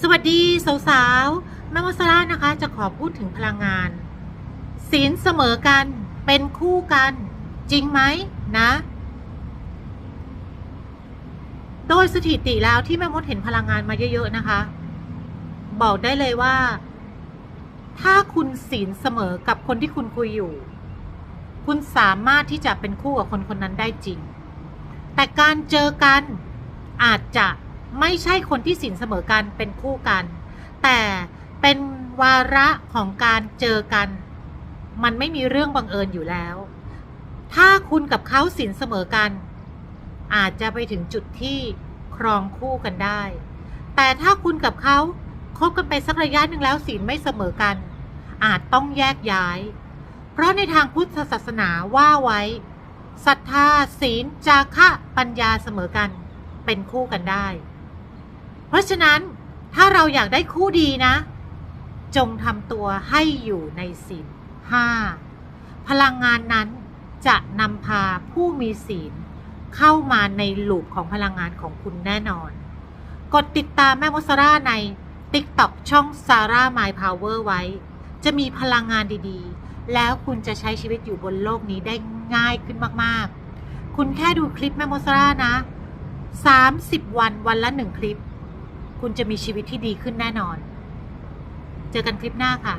สวัสดีสาวๆแม่มดซาร่านะคะ จะขอพูดถึงพลังงาน ศีลเสมอกันเป็นคู่กัน จริงไหมนะ โดยสถิติแล้วที่แม่มดเห็นพลังงานมาเยอะๆนะคะ บอกได้เลยว่า ถ้าคุณศีลเสมอกับคนที่คุณคุยอยู่ คุณสามารถที่จะเป็นคู่กับคนคนนั้นได้จริง แต่การเจอกันอาจจะ ไม่ใช่คนที่สินเสมอกันเป็นคู่กัน แต่เป็นวาระของการเจอกัน มันไม่มีเรื่องบังเอิญอยู่แล้ว ถ้าคุณกับเขาสินเสมอกัน อาจจะไปถึงจุดที่ครองคู่กันได้ แต่ถ้าคุณกับเขาคบกันไปสักระยะหนึ่งแล้วศีลไม่เสมอกัน อาจต้องแยกย้าย เพราะในทางพุทธศาสนาว่าไว้ศรัทธาศีลจาคะปัญญาเสมอกัน เป็นคู่กันได้ เพราะฉะนั้นถ้าเราอยากได้คู่ดีนะ จงทำตัวให้อยู่ในศีลห้าพลังงานนั้นจะนำพาผู้มีศีลเข้ามาในลูปของพลังงานของคุณแน่นอน กดติดตามแม่มดซาร่าใน TikTok ช่อง s a r a My Power ไว้ จะมีพลังงานดีๆ แล้วคุณจะใช้ชีวิตอยู่บนโลกนี้ได้ง่ายขึ้นมากๆ คุณแค่ดูคลิปแม่มดซาร่านะ 30 วันวันละหนึ่งคลิป คุณจะมีชีวิตที่ดีขึ้นแน่นอน เจอกันคลิปหน้าค่ะ